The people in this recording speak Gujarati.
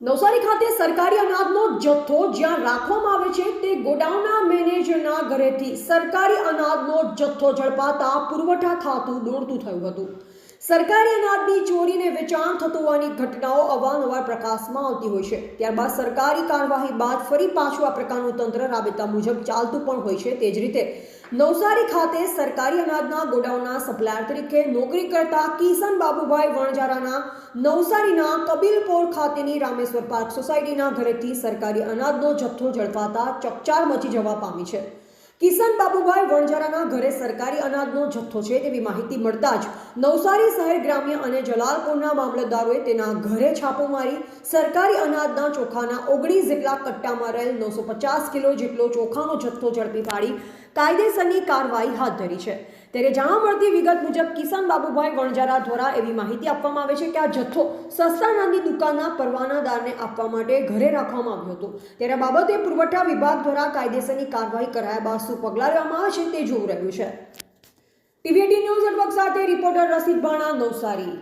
નવસારી ખાતે સરકારી અનાજનો જથ્થો જ્યાં રાખવામાં આવે છે તે ગોડાઉનના મેનેજરના ઘરેથી સરકારી અનાજનો જથ્થો ઝડપાતા પુરવઠા થતું દોડતું થયું હતું. સરકારી અનાજની ચોરી વેચાણ થતું હોવાની ઘટનાઓ અવારનવાર પ્રકાશમાં આવતી હોય છે. ત્યારબાદ સરકારી કાર્યવાહી બાદ ફરી પાછું આ પ્રકારનું તંત્ર રાબેતા મુજબ ચાલતું પણ હોય છે. તે જ રીતે નવસારી ખાતે સરકારી અનાજના ગોડાઉનના સપ્લાયર તરીકે નોકરી કરતા કિશન બાબુભાઈ વણજારાના નવસારીના કબીલપોર ખાતેની રામેશ્વર પાર્ક સોસાયટીના ઘરેથી સરકારી અનાજનો જથ્થો ઝડપાતા ચકચાર મચી જવા પામી છે. કિશન બાબુભાઈ વણજારાના ઘરે સરકારી અનાજનો જથ્થો છે તેવી માહિતી મળતા જ નવસારી શહેર ગ્રામ્ય અને જલાલપુરના મામલતદારોએ તેના ઘરે છાપો મારી સરકારી અનાજના ચોખાના ઓગણીસ જેટલા કટ્ટામાં રહેલ નવસો પચાસ કિલો જેટલો ચોખાનો જથ્થો ઝડપી પાડી કાયદેસરની કાર્યવાહી હાથ ધરી છે. ત્યારે જાણવા મળતી વિગત મુજબ કિસાન બાબુભાઈ વણજારા દ્વારા એવી માહિતી આપવામાં આવે છે કે આ જથ્થો સસ્તાનાની દુકાનના પરવાનાદારને આપવા માટે ઘરે રાખવામાં આવ્યો હતો. ત્યારે બાબતે પુરવઠા વિભાગ દ્વારા કાયદેસરની કાર્યવાહી કરાયા બાદ શું પગલાં લેવામાં આવે છે તે જોવું રહ્યું છે. ટીવીડી ન્યૂઝ નેટવર્ક સાથે રિપોર્ટર રસિક ભાણા નવસારી.